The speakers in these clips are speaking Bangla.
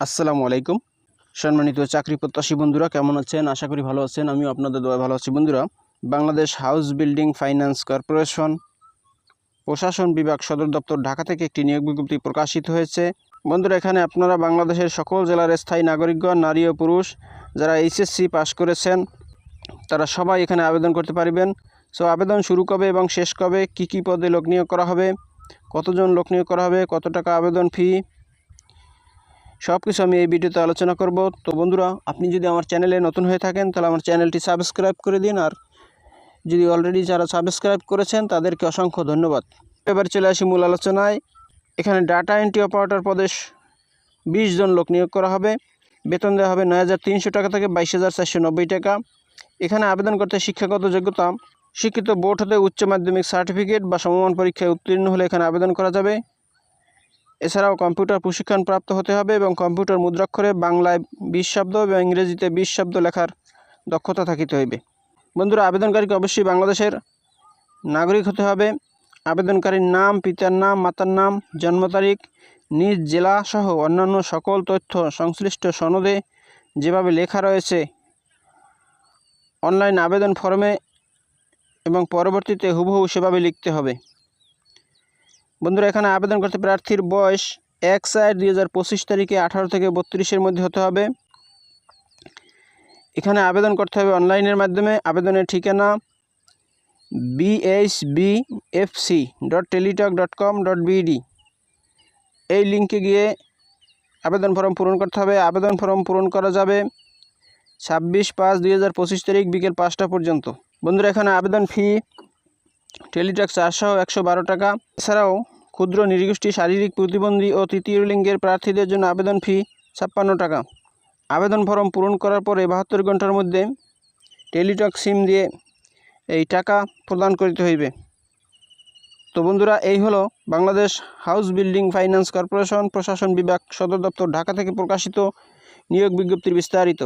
আসসালামু আলাইকুম। সম্মানিত চাকরি প্রত্যাশী বন্ধুরা, কেমন আছেন? আশা করি ভালো আছেন। আমিও আপনাদের দোয়া ভালো আছি। বন্ধুরা, Bangladesh house building finance corporation প্রশাসন বিভাগ সদর দপ্তর ঢাকা থেকে একটি নিয়োগ বিজ্ঞপ্তি প্রকাশিত হয়েছে। বন্ধুরা, এখানে আপনারা বাংলাদেশের সকল জেলার স্থায়ী নাগরিকগণ, নারী ও পুরুষ, যারা এইচএসসি পাশ করেছেন, তারা সবাই এখানে আবেদন করতে পারবেন। সো, আবেদন শুরু কবে এবং শেষ কবে, কি কি পদে লোক নিয়োগ করা হবে, কতজন লোক নিয়োগ করা হবে, কত টাকা আবেদন ফি সব কিছু আমি এই ভিডিওতে আলোচনা করব। তো বন্ধুরা, আপনি যদি আমার চ্যানেলে নতুন হয়ে থাকেন, তাহলে আমার চ্যানেলটি সাবস্ক্রাইব করে দিন। আর যদি অলরেডি যারা সাবস্ক্রাইব করেছেন, তাদেরকে অসংখ্য ধন্যবাদ। এবার চলে আসি মূল আলোচনায়। এখানে ডাটা এন্ট্রি অপারেটর পদে বিশ জন লোক নিয়োগ করা হবে। বেতন দেওয়া হবে নয় হাজার তিনশো টাকা থেকে বাইশ টাকা। এখানে আবেদন করতে শিক্ষাগত যোগ্যতা, শিক্ষিত বোর্ড হতে উচ্চ মাধ্যমিক সার্টিফিকেট বা সমমান পরীক্ষায় উত্তীর্ণ হলে এখানে আবেদন করা যাবে। এছাড়াও কম্পিউটার প্রশিক্ষণ প্রাপ্ত হতে হবে এবং কম্পিউটার মুদ্রাক্ষরে বাংলায় বিশ শব্দ এবং ইংরেজিতে বিশ শব্দ লেখার দক্ষতা থাকিতে হইবে। বন্ধুরা, আবেদনকারীকে অবশ্যই বাংলাদেশের নাগরিক হতে হবে। আবেদনকারীর নাম, পিতার নাম, মাতার নাম, জন্ম তারিখ, নিজ জেলা সহ অন্যান্য সকল তথ্য সংশ্লিষ্ট সনদে যেভাবে লেখা রয়েছে অনলাইন আবেদন ফর্মে এবং পরবর্তীতে হুবহু সেভাবে লিখতে হবে। বন্ধুরা, এখানে আবেদন করতে প্রার্থীর বয়স এক চার দুই হাজার পঁচিশ তারিখে আঠারো থেকে বত্রিশের মধ্যে হতে হবে। এখানে আবেদন করতে হবে অনলাইনের মাধ্যমে। আবেদনের ঠিকানা BHB FC dot Teletalk dot com dot BD এই লিঙ্কে গিয়ে আবেদন ফর্ম পূরণ করতে হবে। আবেদন ফর্ম পূরণ করা যাবে ছাব্বিশ পাঁচ দুই হাজার পঁচিশ তারিখ বিকেল পাঁচটা পর্যন্ত। বন্ধুরা, এখানে আবেদন ফি টেলিটক চারশো, একশো টাকা। এছাড়াও ক্ষুদ্র নিরগোষ্ঠী শারীরিক প্রতিবন্ধী ও তৃতীয় লিঙ্গের প্রার্থীদের জন্য আবেদন ফি ছাপ্পান্ন টাকা। আবেদন ফর্ম পূরণ করার পরে বাহাত্তর ঘণ্টার মধ্যে টেলিটক সিম দিয়ে এই টাকা প্রদান করিতে হইবে। তো বন্ধুরা, এই হলো Bangladesh house building finance corporation প্রশাসন বিভাগ সদর দপ্তর ঢাকা থেকে প্রকাশিত নিয়োগ বিজ্ঞপ্তির বিস্তারিত।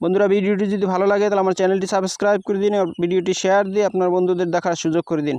বন্ধুরা, ভিডিওটি যদি ভালো লাগে তাহলে আমার চ্যানেলটি সাবস্ক্রাইব করে দিন আর ভিডিওটি শেয়ার দিয়ে আপনার বন্ধুদের দেখার সুযোগ করে দিন।